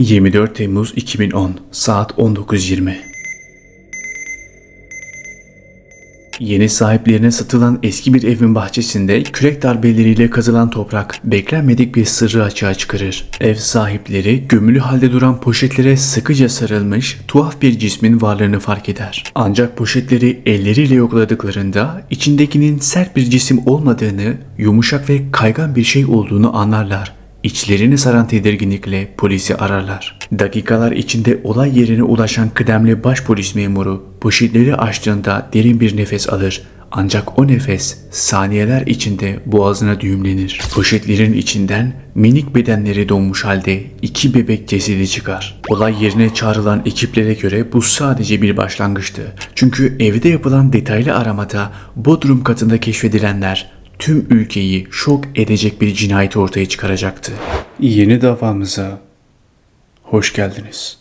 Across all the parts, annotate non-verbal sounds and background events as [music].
24 Temmuz 2010 saat 19.20 Yeni sahiplerine satılan eski bir evin bahçesinde kürek darbeleriyle kazılan toprak beklenmedik bir sırrı açığa çıkarır. Ev sahipleri gömülü halde duran poşetlere sıkıca sarılmış tuhaf bir cismin varlığını fark eder. Ancak poşetleri elleriyle yokladıklarında içindekinin sert bir cisim olmadığını, yumuşak ve kaygan bir şey olduğunu anlarlar. İçlerini saran tedirginlikle polisi ararlar. Dakikalar içinde olay yerine ulaşan kıdemli başpolis memuru poşetleri açtığında derin bir nefes alır. Ancak o nefes saniyeler içinde boğazına düğümlenir. Poşetlerin içinden minik bedenleri donmuş halde iki bebek cesedi çıkar. Olay yerine çağrılan ekiplere göre bu sadece bir başlangıçtı. Çünkü evde yapılan detaylı aramada Bodrum katında keşfedilenler tüm ülkeyi şok edecek bir cinayet ortaya çıkaracaktı. Yeni davamıza hoş geldiniz.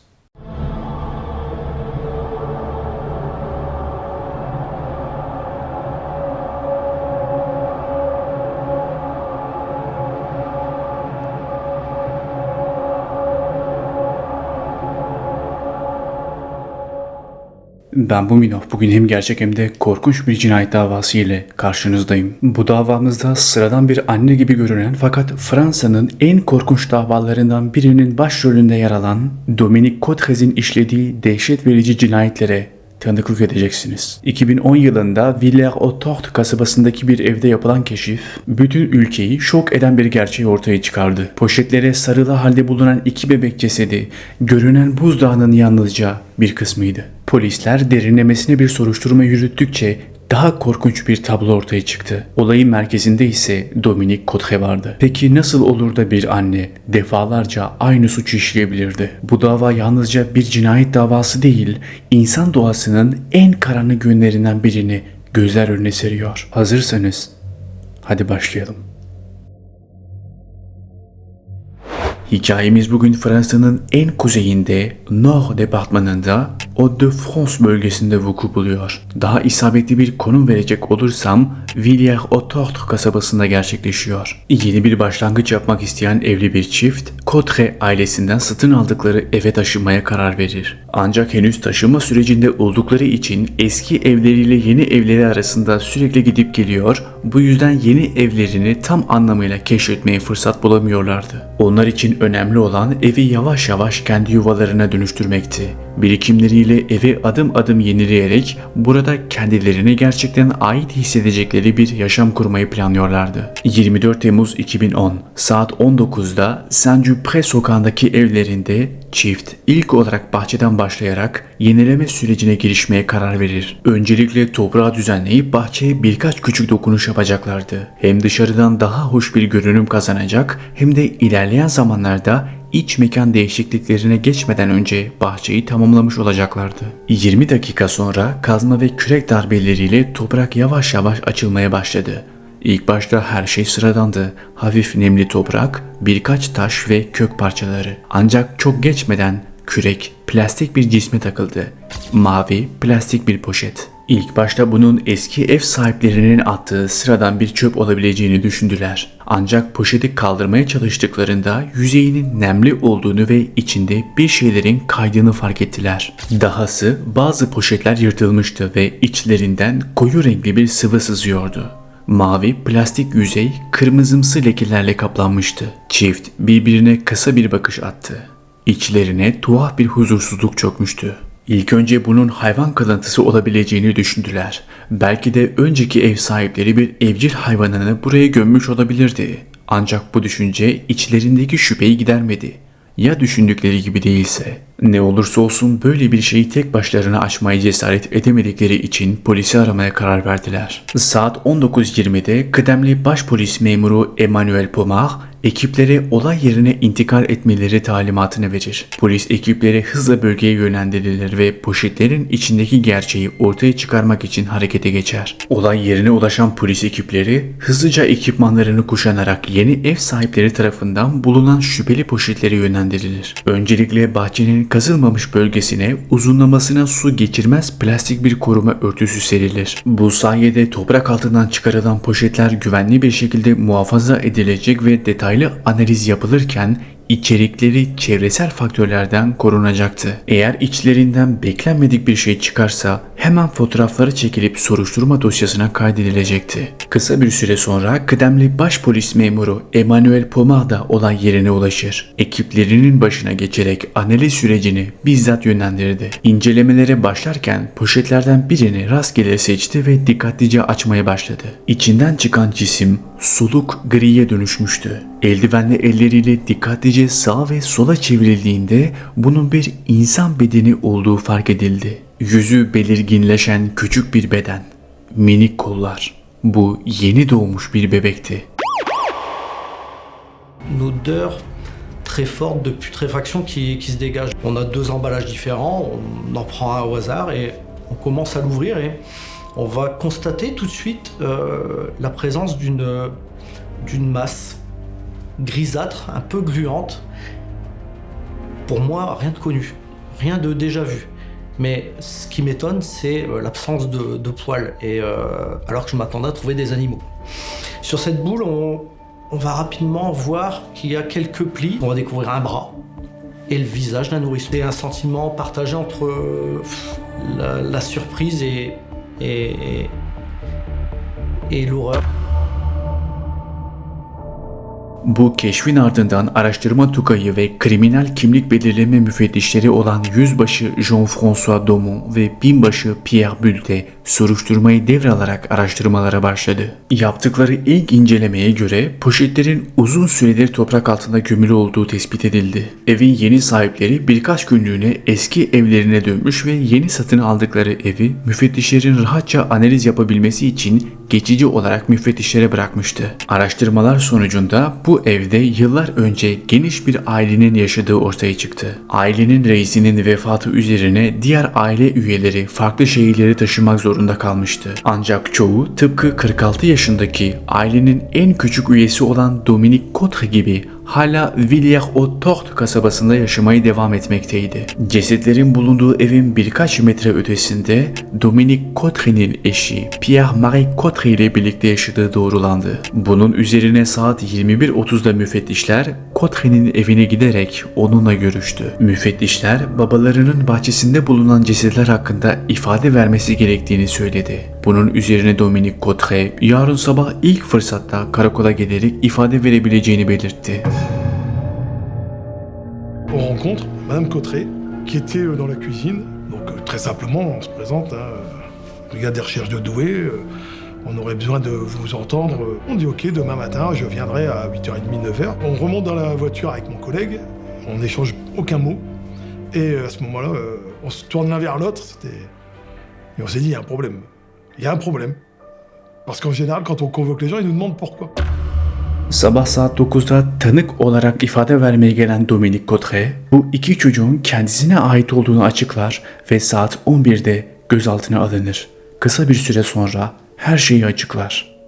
Ben bu Minof. Bugün hem gerçek hem de korkunç bir cinayet davası ile karşınızdayım. Bu davamızda sıradan bir anne gibi görünen fakat Fransa'nın en korkunç davalarından birinin başrolünde yer alan Dominique Cotrez'in işlediği dehşet verici cinayetlere tanıklık edeceksiniz. 2010 yılında Villers-aux-Tortes kasabasındaki bir evde yapılan keşif, bütün ülkeyi şok eden bir gerçeği ortaya çıkardı. Poşetlere sarılı halde bulunan iki bebek cesedi, görünen buzdağının yalnızca bir kısmıydı. Polisler derinlemesine bir soruşturma yürüttükçe daha korkunç bir tablo ortaya çıktı. Olayın merkezinde ise Dominique Cotre vardı. Peki nasıl olur da bir anne defalarca aynı suçu işleyebilirdi? Bu dava yalnızca bir cinayet davası değil, insan doğasının en karanlık günlerinden birini gözler önüne seriyor. Hazırsanız hadi başlayalım. Hikayemiz bugün Fransa'nın en kuzeyinde Nord departmanında Hauts-de-France bölgesinde vuku buluyor. Daha isabetli bir konum verecek olursam Villers-aux-Tortes kasabasında gerçekleşiyor. Yeni bir başlangıç yapmak isteyen evli bir çift Cotre ailesinden satın aldıkları eve taşınmaya karar verir. Ancak henüz taşınma sürecinde oldukları için eski evleriyle yeni evleri arasında sürekli gidip geliyor, bu yüzden yeni evlerini tam anlamıyla keşfetmeye fırsat bulamıyorlardı. Onlar için önemli olan evi yavaş yavaş kendi yuvalarına dönüştürmekti. Birikimleriyle evi adım adım yenileyerek burada kendilerini gerçekten ait hissedecekleri bir yaşam kurmayı planlıyorlardı. 24 Temmuz 2010 saat 19'da Saint-Dupré sokağındaki evlerinde çift ilk olarak bahçeden başlayarak yenileme sürecine girişmeye karar verir. Öncelikle toprağı düzenleyip bahçeye birkaç küçük dokunuş yapacaklardı. Hem dışarıdan daha hoş bir görünüm kazanacak hem de ilerleyen zamanlarda iç mekan değişikliklerine geçmeden önce bahçeyi tamamlamış olacaklardı. 20 dakika sonra kazma ve kürek darbeleriyle toprak yavaş yavaş açılmaya başladı. İlk başta her şey sıradandı. Hafif nemli toprak, birkaç taş ve kök parçaları. Ancak çok geçmeden kürek plastik bir cisme takıldı. Mavi plastik bir poşet. İlk başta bunun eski ev sahiplerinin attığı sıradan bir çöp olabileceğini düşündüler. Ancak poşeti kaldırmaya çalıştıklarında yüzeyinin nemli olduğunu ve içinde bir şeylerin kaydığını fark ettiler. Dahası bazı poşetler yırtılmıştı ve içlerinden koyu renkli bir sıvı sızıyordu. Mavi plastik yüzey kırmızımsı lekelerle kaplanmıştı. Çift birbirine kısa bir bakış attı. İçlerine tuhaf bir huzursuzluk çökmüştü. İlk önce bunun hayvan kalıntısı olabileceğini düşündüler. Belki de önceki ev sahipleri bir evcil hayvanını buraya gömmüş olabilirdi. Ancak bu düşünce içlerindeki şüpheyi gidermedi. Ya düşündükleri gibi değilse? Ne olursa olsun böyle bir şeyi tek başlarına açmaya cesaret edemedikleri için polisi aramaya karar verdiler. Saat 19.20'de kıdemli başpolis memuru Emmanuel Pomar ekiplere olay yerine intikal etmeleri talimatını verir. Polis ekipleri hızla bölgeye yönlendirilir ve poşetlerin içindeki gerçeği ortaya çıkarmak için harekete geçer. Olay yerine ulaşan polis ekipleri hızlıca ekipmanlarını kuşanarak yeni ev sahipleri tarafından bulunan şüpheli poşetlere yönlendirilir. Öncelikle bahçenin kazılmamış bölgesine uzunlamasına su geçirmez plastik bir koruma örtüsü serilir. Bu sayede toprak altından çıkarılan poşetler güvenli bir şekilde muhafaza edilecek ve detaylı analiz yapılırken içerikleri çevresel faktörlerden korunacaktı. Eğer içlerinden beklenmedik bir şey çıkarsa hemen fotoğrafları çekilip soruşturma dosyasına kaydedilecekti. Kısa bir süre sonra kıdemli baş polis memuru Emmanuel Pomar da olay yerine ulaşır. Ekiplerinin başına geçerek analiz sürecini bizzat yönlendirdi. İncelemelere başlarken poşetlerden birini rastgele seçti ve dikkatlice açmaya başladı. İçinden çıkan cisim soluk griye dönüşmüştü. Eldivenli elleriyle dikkatlice sağa ve sola çevrildiğinde bunun bir insan bedeni olduğu fark edildi. Yüzü belirginleşen küçük bir beden, minik kollar. Bu yeni doğmuş bir bebekti. une très forte de putréfaction qui, qui se dégage. On a deux emballages différents, on en prend un au hasard et on commence à l'ouvrir et on va constater tout de suite euh, la présence d'une d'une masse grisâtre, un peu gluante. Pour moi, rien de connu, rien de déjà vu. Mais ce qui m'étonne, c'est euh, l'absence de, poils, et, euh, alors que je m'attendais à trouver des animaux. Sur cette boule, on, va rapidement voir qu'il y a quelques plis. On va découvrir un bras et le visage d'un nourrisson. C'est un sentiment partagé entre euh, la, surprise et l'horreur. Bu keşfin ardından araştırma tugayı ve kriminal kimlik belirleme müfettişleri olan yüzbaşı Jean-François Domon ve binbaşı Pierre Bulte soruşturmayı devralarak araştırmalara başladı. Yaptıkları ilk incelemeye göre poşetlerin uzun süredir toprak altında gömülü olduğu tespit edildi. Evin yeni sahipleri birkaç günlüğüne eski evlerine dönmüş ve yeni satın aldıkları evi müfettişlerin rahatça analiz yapabilmesi için geçici olarak müfettişlere bırakmıştı. Araştırmalar sonucunda bu evde yıllar önce geniş bir ailenin yaşadığı ortaya çıktı. Ailenin reisinin vefatı üzerine diğer aile üyeleri farklı şehirleri taşımak zorunda kalmıştı. Ancak çoğu tıpkı 46 yaşındaki ailenin en küçük üyesi olan Dominique Cotre gibi hala Villers-au-Tort kasabasında yaşamaya devam etmekteydi. Cesetlerin bulunduğu evin birkaç metre ötesinde Dominique Cotre'nin eşi Pierre-Marie Cotre ile birlikte yaşadığı doğrulandı. Bunun üzerine saat 21.30'da müfettişler Cotre'nin evine giderek onunla görüştü. Müfettişler babalarının bahçesinde bulunan cesetler hakkında ifade vermesi gerektiğini söyledi. Bunun üzerine Dominique Cotre yarın sabah ilk fırsatta karakola gelerek ifade verebileceğini belirtti. On rencontre Madame Cotteret, qui était euh, dans la cuisine. Donc euh, très simplement, on se présente, hein, euh, brigade des recherches de Douai, euh, on aurait besoin de vous entendre. On dit ok, demain matin, je viendrai à 8h30, 9h. On remonte dans la voiture avec mon collègue, on n'échange aucun mot. Et à ce moment-là, on se tourne l'un vers l'autre. Et on s'est dit, il y a un problème. Il y a un problème. Parce qu'en général, quand on convoque les gens, ils nous demandent pourquoi. Sabah saat 9'da tanık olarak ifade vermeye gelen Dominique Cotre, bu iki çocuğun kendisine ait olduğunu açıklar ve saat 11'de gözaltına alınır. Kısa bir süre sonra her şeyi açıklar.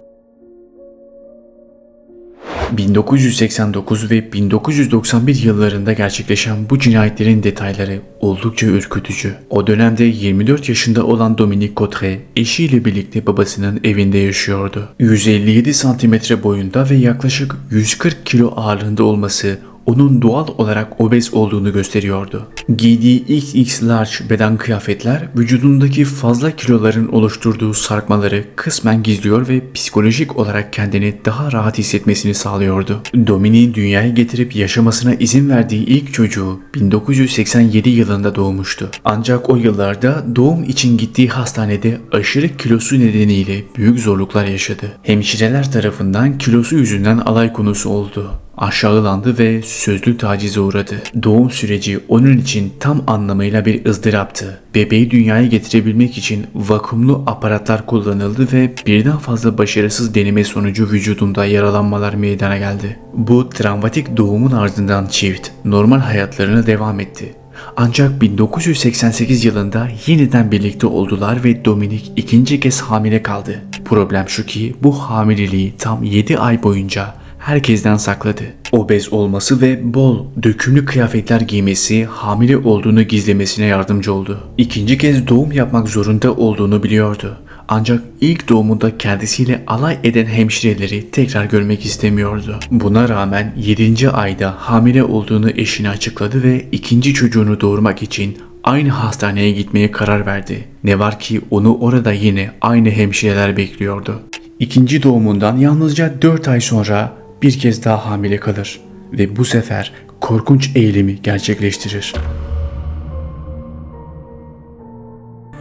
1989 ve 1991 yıllarında gerçekleşen bu cinayetlerin detayları oldukça ürkütücü. O dönemde 24 yaşında olan Dominique Cotre eşiyle birlikte babasının evinde yaşıyordu. 157 santimetre boyunda ve yaklaşık 140 kilo ağırlığında olması onun doğal olarak obez olduğunu gösteriyordu. Giydiği XX large beden kıyafetler vücudundaki fazla kiloların oluşturduğu sarkmaları kısmen gizliyor ve psikolojik olarak kendini daha rahat hissetmesini sağlıyordu. Domini'nin dünyaya getirip yaşamasına izin verdiği ilk çocuğu 1987 yılında doğmuştu. Ancak o yıllarda doğum için gittiği hastanede aşırı kilosu nedeniyle büyük zorluklar yaşadı. Hemşireler tarafından kilosu yüzünden alay konusu oldu aşağılandı ve sözlü tacize uğradı. Doğum süreci onun için tam anlamıyla bir ızdıraptı. Bebeği dünyaya getirebilmek için vakumlu aparatlar kullanıldı ve birden fazla başarısız deneme sonucu vücudunda yaralanmalar meydana geldi. Bu travmatik doğumun ardından çift normal hayatlarına devam etti. Ancak 1988 yılında yeniden birlikte oldular ve Dominik ikinci kez hamile kaldı. Problem şu ki bu hamileliği tam 7 ay boyunca herkesten sakladı. Obez olması ve bol dökümlü kıyafetler giymesi hamile olduğunu gizlemesine yardımcı oldu. İkinci kez doğum yapmak zorunda olduğunu biliyordu. Ancak ilk doğumunda kendisiyle alay eden hemşireleri tekrar görmek istemiyordu. Buna rağmen 7. ayda hamile olduğunu eşine açıkladı ve ikinci çocuğunu doğurmak için aynı hastaneye gitmeye karar verdi. Ne var ki onu orada yine aynı hemşireler bekliyordu. İkinci doğumundan yalnızca 4 ay sonra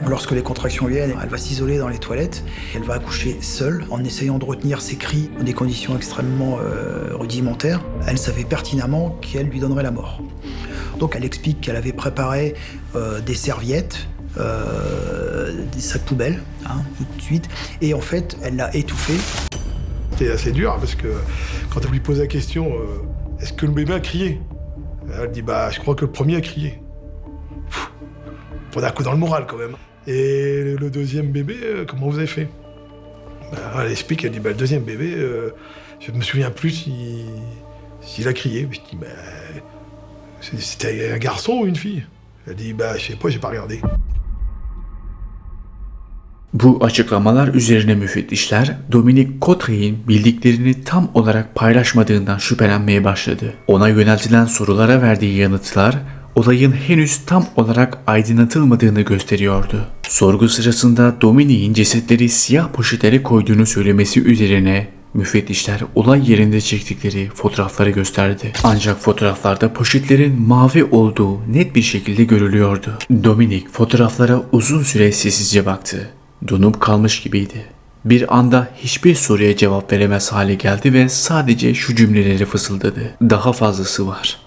Lorsque les contractions viennent, elle va s'isoler dans les toilettes. Elle va accoucher seule en essayant de retenir ses cris dans des conditions extrêmement euh, rudimentaires. Elle savait pertinemment qu'elle lui donnerait la mort. Donc elle explique qu'elle avait préparé euh, des serviettes, euh, des sacs poubelles, hein, tout de suite. Et en fait, elle l'a étouffé. Assez dur parce que quand elle lui pose la question euh, est-ce que le bébé a crié? Elle dit bah je crois que le premier a crié. Prenez un coup dans le moral quand même. Et le deuxième bébé, euh, comment vous avez fait? Bah, Elle explique, elle dit bah, le deuxième bébé, euh, je me souviens plus si- s'il a crié. Je dis bah c'était un garçon ou une fille? Elle dit bah je sais pas, j'ai pas regardé. Bu açıklamalar üzerine müfettişler Dominic Cotre'in bildiklerini tam olarak paylaşmadığından şüphelenmeye başladı. Ona yöneltilen sorulara verdiği yanıtlar olayın henüz tam olarak aydınlatılmadığını gösteriyordu. Sorgu sırasında Dominic'in cesetleri siyah poşetlere koyduğunu söylemesi üzerine Müfettişler olay yerinde çektikleri fotoğrafları gösterdi. Ancak fotoğraflarda poşetlerin mavi olduğu net bir şekilde görülüyordu. Dominic fotoğraflara uzun süre sessizce baktı. Donup kalmış gibiydi. Bir anda hiçbir soruya cevap veremez hale geldi ve sadece şu cümleleri fısıldadı. Daha fazlası var.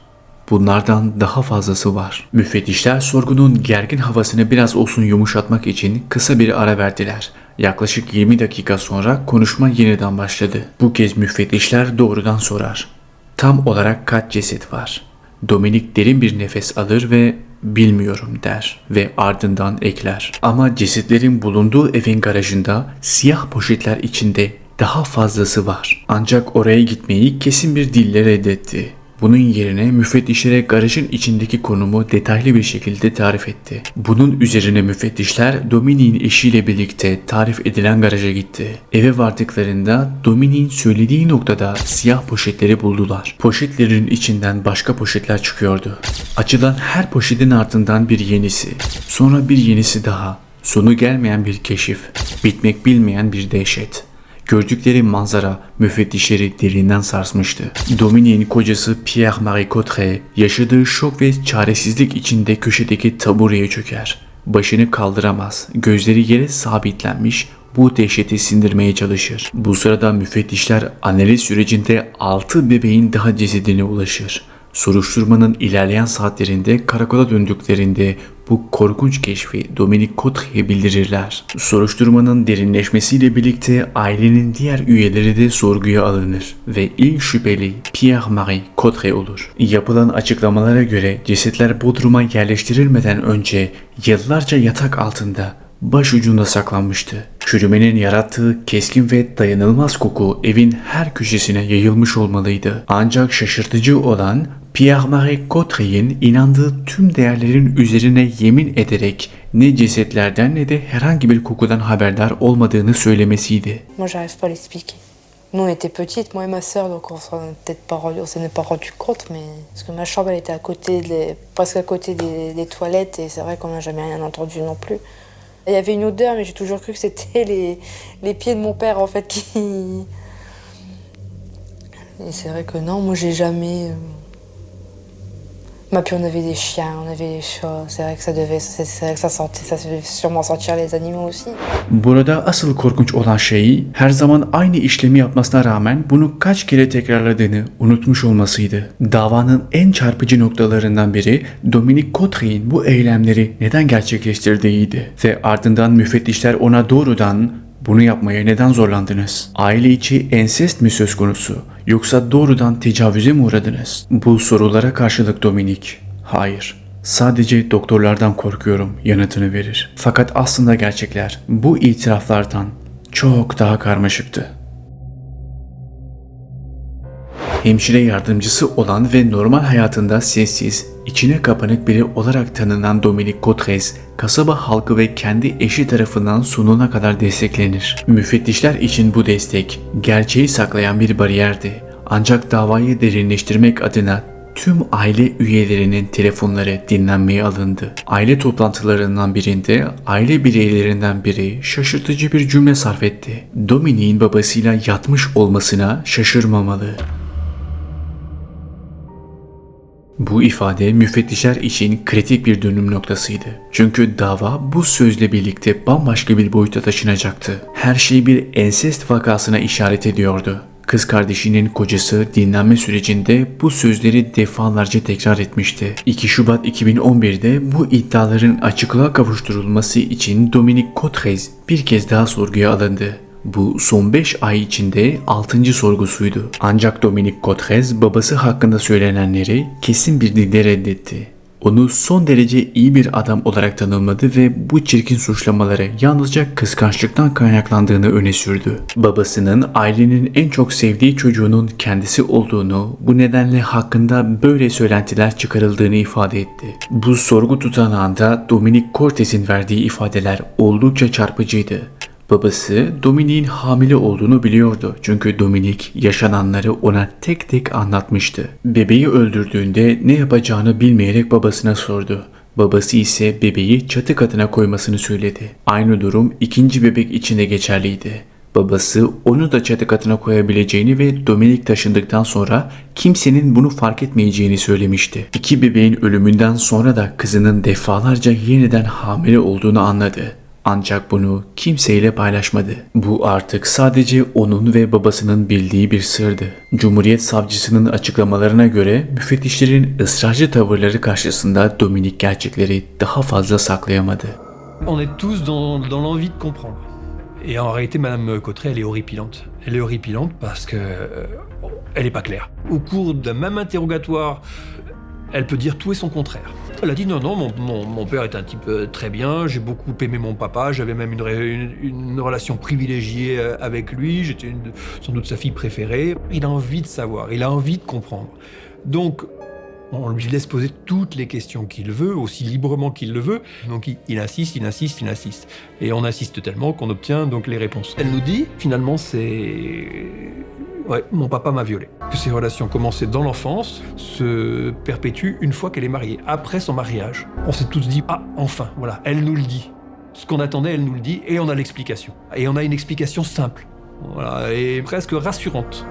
Bunlardan daha fazlası var. Müfettişler sorgunun gergin havasını biraz olsun yumuşatmak için kısa bir ara verdiler. Yaklaşık 20 dakika sonra konuşma yeniden başladı. Bu kez müfettişler doğrudan sorar. Tam olarak kaç ceset var? Dominik derin bir nefes alır ve bilmiyorum der ve ardından ekler. Ama cesetlerin bulunduğu evin garajında siyah poşetler içinde daha fazlası var. Ancak oraya gitmeyi kesin bir dille reddetti. Bunun yerine müfettişlere garajın içindeki konumu detaylı bir şekilde tarif etti. Bunun üzerine müfettişler Dominik'in eşiyle birlikte tarif edilen garaja gitti. Eve vardıklarında Dominik'in söylediği noktada siyah poşetleri buldular. Poşetlerin içinden başka poşetler çıkıyordu. Açılan her poşetin ardından bir yenisi, sonra bir yenisi daha. Sonu gelmeyen bir keşif, bitmek bilmeyen bir dehşet. Gördükleri manzara müfettişleri derinden sarsmıştı. Dominic'in kocası Pierre-Marie Cottret yaşadığı şok ve çaresizlik içinde köşedeki tabureye çöker. Başını kaldıramaz, gözleri yere sabitlenmiş, bu dehşeti sindirmeye çalışır. Bu sırada müfettişler analiz sürecinde 6 bebeğin daha cesedine ulaşır. Soruşturmanın ilerleyen saatlerinde karakola döndüklerinde bu korkunç keşfi Dominic Cotre'ye bildirirler. Soruşturmanın derinleşmesiyle birlikte ailenin diğer üyeleri de sorguya alınır ve ilk şüpheli Pierre-Marie Cotre olur. Yapılan açıklamalara göre cesetler Bodrum'a yerleştirilmeden önce yıllarca yatak altında başucunda saklanmıştı. Çürümenin yarattığı keskin ve dayanılmaz koku evin her köşesine yayılmış olmalıydı. Ancak şaşırtıcı olan Pierre-Marie Cotre'in inandığı tüm değerlerin üzerine yemin ederek ne cesetlerden ne de herhangi bir kokudan haberdar olmadığını söylemesiydi. Moi, j'arrive pas à l'expliquer. Nous, on était petites, moi et ma sœur, donc on s'en est peut-être pas rendu, on s'en est pas rendu compte, mais parce que ma chambre, elle était à côté, des- presque à côté des, des toilettes, et c'est vrai qu'on n'a jamais rien entendu non plus. Il y avait une odeur, mais j'ai toujours cru que c'était [laughs] les, les pieds de mon père, en fait, qui. Et c'est vrai que non, moi, j'ai jamais. Bah, puis on avait des chiens, on avait des chats, c'est vrai que ça devait, c'est vrai que ça sentait, ça devait sûrement sentir les animaux aussi. Burada asıl korkunç olan şey her zaman aynı işlemi yapmasına rağmen bunu kaç kere tekrarladığını unutmuş olmasıydı. Davanın en çarpıcı noktalarından biri Dominic Cotre'in bu eylemleri neden gerçekleştirdiğiydi. Ve ardından müfettişler ona doğrudan bunu yapmaya neden zorlandınız? Aile içi ensest mi söz konusu? Yoksa doğrudan tecavüze mi uğradınız? Bu sorulara karşılık Dominic, hayır. Sadece doktorlardan korkuyorum yanıtını verir. Fakat aslında gerçekler bu itiraflardan çok daha karmaşıktı. Hemşire yardımcısı olan ve normal hayatında sessiz, İçine kapanık biri olarak tanınan Dominique Cotres, kasaba halkı ve kendi eşi tarafından sonuna kadar desteklenir. Müfettişler için bu destek, gerçeği saklayan bir bariyerdi. Ancak davayı derinleştirmek adına tüm aile üyelerinin telefonları dinlenmeye alındı. Aile toplantılarından birinde aile bireylerinden biri şaşırtıcı bir cümle sarf etti. Dominique'in babasıyla yatmış olmasına şaşırmamalı. Bu ifade müfettişler için kritik bir dönüm noktasıydı. Çünkü dava bu sözle birlikte bambaşka bir boyuta taşınacaktı. Her şey bir ensest vakasına işaret ediyordu. Kız kardeşinin kocası dinlenme sürecinde bu sözleri defalarca tekrar etmişti. 2 Şubat 2011'de bu iddiaların açıklığa kavuşturulması için Dominique Cotres bir kez daha sorguya alındı. Bu son 5 ay içinde 6. sorgusuydu. Ancak Dominique Cotres babası hakkında söylenenleri kesin bir dille reddetti. Onu son derece iyi bir adam olarak tanımladı ve bu çirkin suçlamaları yalnızca kıskançlıktan kaynaklandığını öne sürdü. Babasının ailenin en çok sevdiği çocuğunun kendisi olduğunu, bu nedenle hakkında böyle söylentiler çıkarıldığını ifade etti. Bu sorgu tutanağında Dominic Cortez'in verdiği ifadeler oldukça çarpıcıydı. Babası Dominik'in hamile olduğunu biliyordu. Çünkü Dominik yaşananları ona tek tek anlatmıştı. Bebeği öldürdüğünde ne yapacağını bilmeyerek babasına sordu. Babası ise bebeği çatı katına koymasını söyledi. Aynı durum ikinci bebek için de geçerliydi. Babası onu da çatı katına koyabileceğini ve Dominik taşındıktan sonra kimsenin bunu fark etmeyeceğini söylemişti. İki bebeğin ölümünden sonra da kızının defalarca yeniden hamile olduğunu anladı. Ancak bunu kimseyle paylaşmadı. Bu artık sadece onun ve babasının bildiği bir sırdı. Cumhuriyet savcısının açıklamalarına göre müfettişlerin ısrarcı tavırları karşısında Dominik gerçekleri daha fazla saklayamadı. On est tous dans, dans l'envie de comprendre. Et en réalité, Madame Cotteret, elle est horripilante. Elle est horripilante parce que euh, elle est pas claire. Au cours d'un même interrogatoire, elle peut dire tout et son contraire. Elle a dit non, non, mon, mon- mon père est un type euh, très bien, j'ai beaucoup aimé mon papa, j'avais même une, une- relation privilégiée euh, avec lui, j'étais sans doute sa fille préférée. Il a envie de savoir, il a envie de comprendre. Donc, on lui laisse poser toutes les questions qu'il veut, aussi librement qu'il le veut. Donc il, il insiste, il insiste, il insiste. Et on insiste tellement qu'on obtient donc les réponses. Elle nous dit, finalement, c'est... Ouais, mon papa m'a violé. Que ces relations commencées dans l'enfance se perpétuent une fois qu'elle est mariée, après son mariage. On s'est tous dit, ah, enfin, voilà, elle nous le dit. Ce qu'on attendait, elle nous le dit, et on a l'explication. Et on a une explication simple. Voilà, et presque rassurante.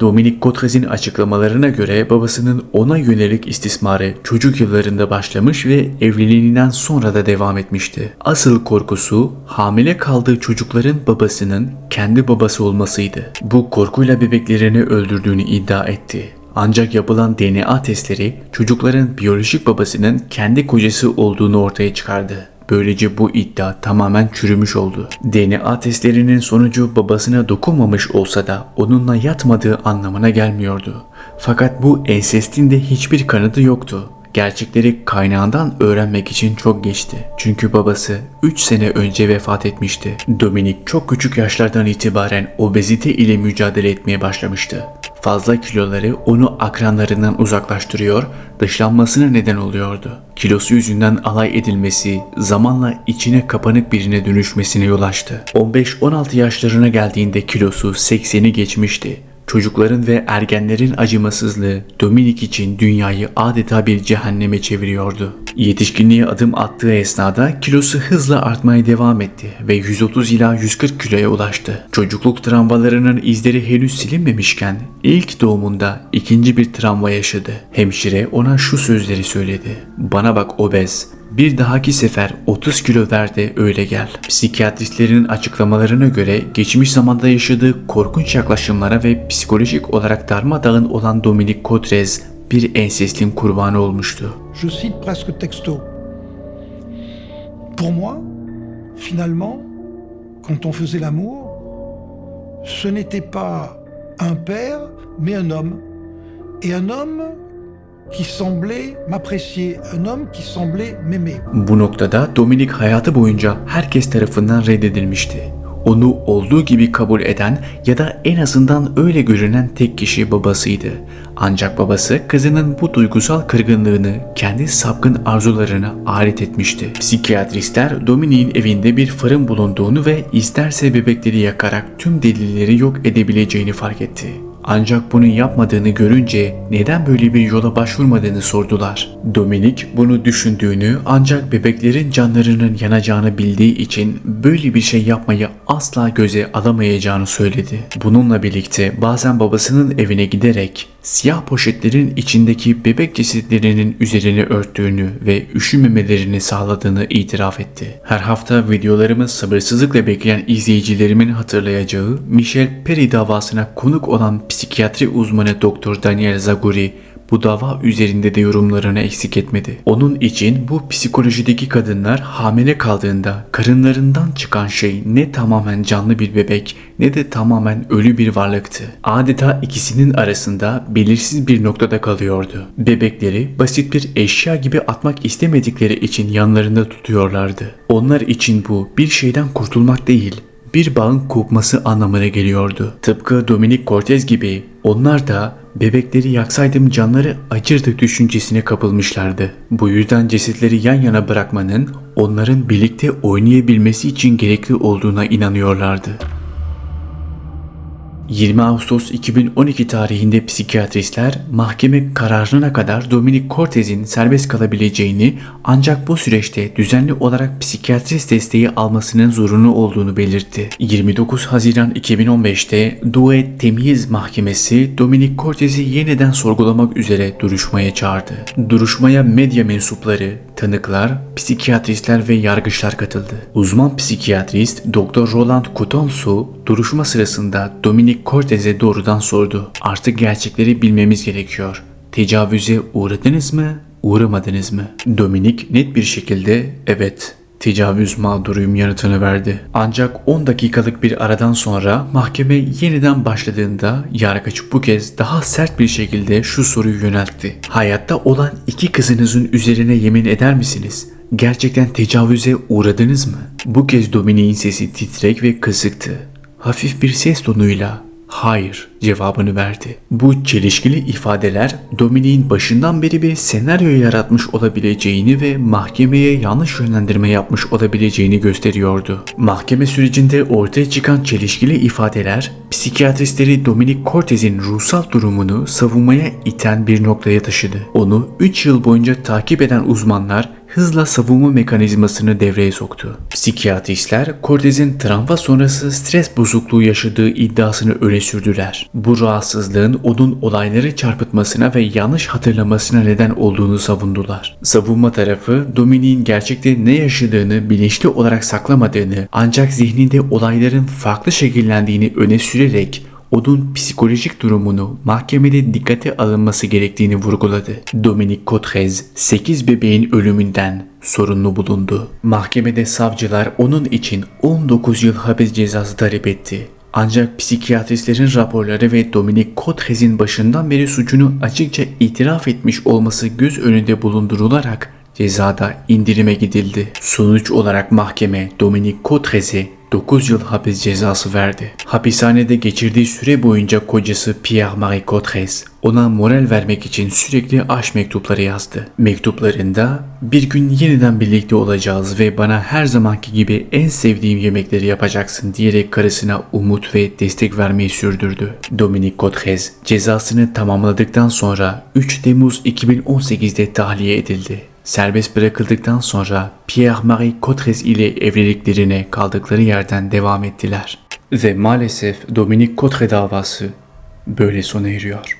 Dominic Cotres'in açıklamalarına göre babasının ona yönelik istismarı çocuk yıllarında başlamış ve evliliğinden sonra da devam etmişti. Asıl korkusu hamile kaldığı çocukların babasının kendi babası olmasıydı. Bu korkuyla bebeklerini öldürdüğünü iddia etti. Ancak yapılan DNA testleri çocukların biyolojik babasının kendi kocası olduğunu ortaya çıkardı. Böylece bu iddia tamamen çürümüş oldu. DNA testlerinin sonucu babasına dokunmamış olsa da onunla yatmadığı anlamına gelmiyordu. Fakat bu ensestin de hiçbir kanıtı yoktu. Gerçekleri kaynağından öğrenmek için çok geçti. Çünkü babası 3 sene önce vefat etmişti. Dominik çok küçük yaşlardan itibaren obezite ile mücadele etmeye başlamıştı. Fazla kiloları onu akranlarından uzaklaştırıyor, dışlanmasına neden oluyordu. Kilosu yüzünden alay edilmesi zamanla içine kapanık birine dönüşmesine yol açtı. 15-16 yaşlarına geldiğinde kilosu 80'i geçmişti. Çocukların ve ergenlerin acımasızlığı Dominik için dünyayı adeta bir cehenneme çeviriyordu. Yetişkinliğe adım attığı esnada kilosu hızla artmaya devam etti ve 130 ila 140 kiloya ulaştı. Çocukluk travmalarının izleri henüz silinmemişken ilk doğumunda ikinci bir travma yaşadı. Hemşire ona şu sözleri söyledi. Bana bak obez, bir dahaki sefer 30 kilo ver de öyle gel. Psikiyatristlerin açıklamalarına göre geçmiş zamanda yaşadığı korkunç yaklaşımlara ve psikolojik olarak darmadağın olan Dominic Cotrez bir ensestin kurbanı olmuştu. Je cite presque texto. Pour moi, finalement, quand on faisait l'amour, ce n'était pas un père, mais un homme. Et un homme qui semblait m'apprécier, un homme qui semblait m'aimer. Bu noktada Dominik hayatı boyunca herkes tarafından reddedilmişti. Onu olduğu gibi kabul eden ya da en azından öyle görünen tek kişi babasıydı. Ancak babası kızının bu duygusal kırgınlığını kendi sapkın arzularına alet etmişti. Psikiyatristler Dominik'in evinde bir fırın bulunduğunu ve isterse bebekleri yakarak tüm delilleri yok edebileceğini fark etti. Ancak bunu yapmadığını görünce neden böyle bir yola başvurmadığını sordular. Dominik bunu düşündüğünü ancak bebeklerin canlarının yanacağını bildiği için böyle bir şey yapmayı asla göze alamayacağını söyledi. Bununla birlikte bazen babasının evine giderek siyah poşetlerin içindeki bebek cesetlerinin üzerini örttüğünü ve üşümemelerini sağladığını itiraf etti. Her hafta videolarımı sabırsızlıkla bekleyen izleyicilerimin hatırlayacağı Michel Perry davasına konuk olan psikiyatri uzmanı Dr. Daniel Zaguri bu dava üzerinde de yorumlarını eksik etmedi. Onun için bu psikolojideki kadınlar hamile kaldığında karınlarından çıkan şey ne tamamen canlı bir bebek ne de tamamen ölü bir varlıktı. Adeta ikisinin arasında belirsiz bir noktada kalıyordu. Bebekleri basit bir eşya gibi atmak istemedikleri için yanlarında tutuyorlardı. Onlar için bu bir şeyden kurtulmak değil, bir bağın kopması anlamına geliyordu. Tıpkı Dominic Cortez gibi onlar da bebekleri yaksaydım canları acırdı düşüncesine kapılmışlardı. Bu yüzden cesetleri yan yana bırakmanın onların birlikte oynayabilmesi için gerekli olduğuna inanıyorlardı. 20 Ağustos 2012 tarihinde psikiyatristler mahkeme kararına kadar Dominic Cortez'in serbest kalabileceğini ancak bu süreçte düzenli olarak psikiyatrist desteği almasının zorunlu olduğunu belirtti. 29 Haziran 2015'te Due Temiz Mahkemesi Dominic Cortez'i yeniden sorgulamak üzere duruşmaya çağırdı. Duruşmaya medya mensupları, tanıklar, psikiyatristler ve yargıçlar katıldı. Uzman psikiyatrist Dr. Roland Coutonceau duruşma sırasında Dominic Cortez'e doğrudan sordu. Artık gerçekleri bilmemiz gerekiyor. Tecavüze uğradınız mı, uğramadınız mı? Dominic net bir şekilde evet tecavüz mağduruyum yanıtını verdi. Ancak 10 dakikalık bir aradan sonra mahkeme yeniden başladığında yargıç bu kez daha sert bir şekilde şu soruyu yöneltti. Hayatta olan iki kızınızın üzerine yemin eder misiniz? Gerçekten tecavüze uğradınız mı? Bu kez Dominik'in sesi titrek ve kısıktı. Hafif bir ses tonuyla hayır cevabını verdi. Bu çelişkili ifadeler Dominik'in başından beri bir senaryo yaratmış olabileceğini ve mahkemeye yanlış yönlendirme yapmış olabileceğini gösteriyordu. Mahkeme sürecinde ortaya çıkan çelişkili ifadeler psikiyatristleri Dominic Cortez'in ruhsal durumunu savunmaya iten bir noktaya taşıdı. Onu 3 yıl boyunca takip eden uzmanlar hızla savunma mekanizmasını devreye soktu. Psikiyatristler Cortez'in travma sonrası stres bozukluğu yaşadığı iddiasını öne sürdüler. Bu rahatsızlığın onun olayları çarpıtmasına ve yanlış hatırlamasına neden olduğunu savundular. Savunma tarafı Dominik'in gerçekte ne yaşadığını bilinçli olarak saklamadığını ancak zihninde olayların farklı şekillendiğini öne sürerek onun psikolojik durumunu mahkemede dikkate alınması gerektiğini vurguladı. Dominic Cotrez 8 bebeğin ölümünden sorumlu bulundu. Mahkemede savcılar onun için 19 yıl hapis cezası talep etti. Ancak psikiyatristlerin raporları ve Dominic Cotrez'in başından beri suçunu açıkça itiraf etmiş olması göz önünde bulundurularak cezada indirime gidildi. Sonuç olarak mahkeme Dominic Cotrez'e 9 yıl hapis cezası verdi. Hapishanede geçirdiği süre boyunca kocası Pierre-Marie Cotrez ona moral vermek için sürekli aşk mektupları yazdı. Mektuplarında bir gün yeniden birlikte olacağız ve bana her zamanki gibi en sevdiğim yemekleri yapacaksın diyerek karısına umut ve destek vermeyi sürdürdü. Dominic Cotrez cezasını tamamladıktan sonra 3 Temmuz 2018'de tahliye edildi. Serbest bırakıldıktan sonra Pierre-Marie Cotrez ile evliliklerine kaldıkları yerden devam ettiler. Ve maalesef Dominic Cotre davası böyle sona eriyor.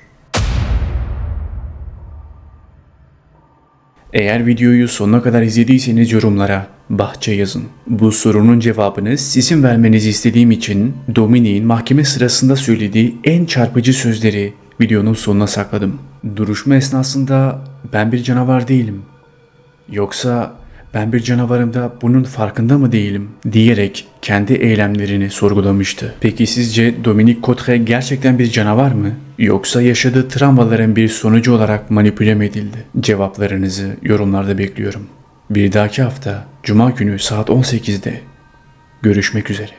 Eğer videoyu sonuna kadar izlediyseniz yorumlara bahçe yazın. Bu sorunun cevabını sizin vermenizi istediğim için Dominik'in mahkeme sırasında söylediği en çarpıcı sözleri videonun sonuna sakladım. Duruşma esnasında ben bir canavar değilim. Yoksa ben bir canavarım da bunun farkında mı değilim diyerek kendi eylemlerini sorgulamıştı. Peki sizce Dominic Cotre gerçekten bir canavar mı? Yoksa yaşadığı travmaların bir sonucu olarak manipüle mi edildi? Cevaplarınızı yorumlarda bekliyorum. Bir dahaki hafta Cuma günü saat 18'de görüşmek üzere.